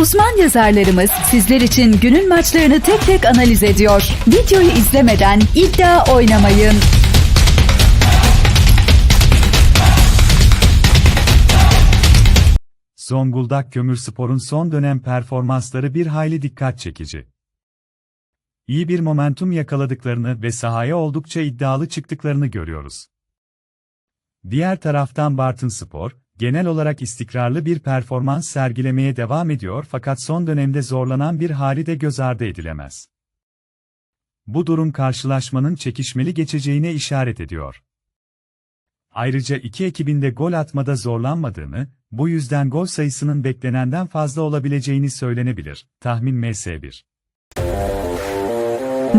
Uzman yazarlarımız sizler için günün maçlarını tek tek analiz ediyor. Videoyu izlemeden iddia oynamayın. Zonguldak Kömürspor'un son dönem performansları bir hayli dikkat çekici. İyi bir momentum yakaladıklarını ve sahaya oldukça iddialı çıktıklarını görüyoruz. Diğer taraftan Bartınspor, genel olarak istikrarlı bir performans sergilemeye devam ediyor fakat son dönemde zorlanan bir hali de göz ardı edilemez. Bu durum karşılaşmanın çekişmeli geçeceğine işaret ediyor. Ayrıca iki ekibin de gol atmada zorlanmadığını, bu yüzden gol sayısının beklenenden fazla olabileceğini söylenebilir. Tahmin MS1.